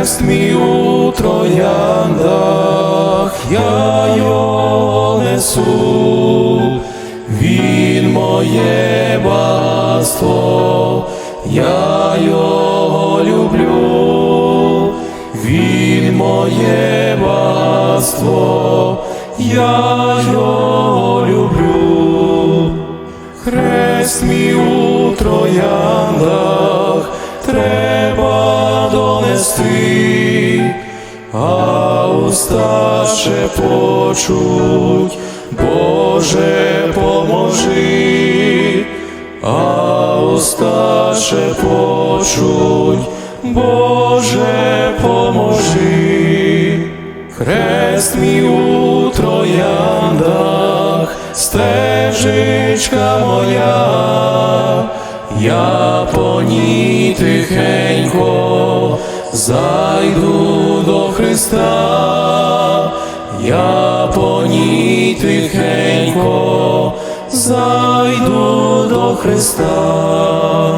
Хрест мій у трояндах, я його несу, він моє багатство, я його люблю, він моє багатство, я його донести, а уста ще почуть, Боже поможи, а уста ще почуть, Боже поможи. Хрест мій у трояндах, стежечка моя, я по ній тихенько зайду до Христа, я по ній тихенько зайду до Христа.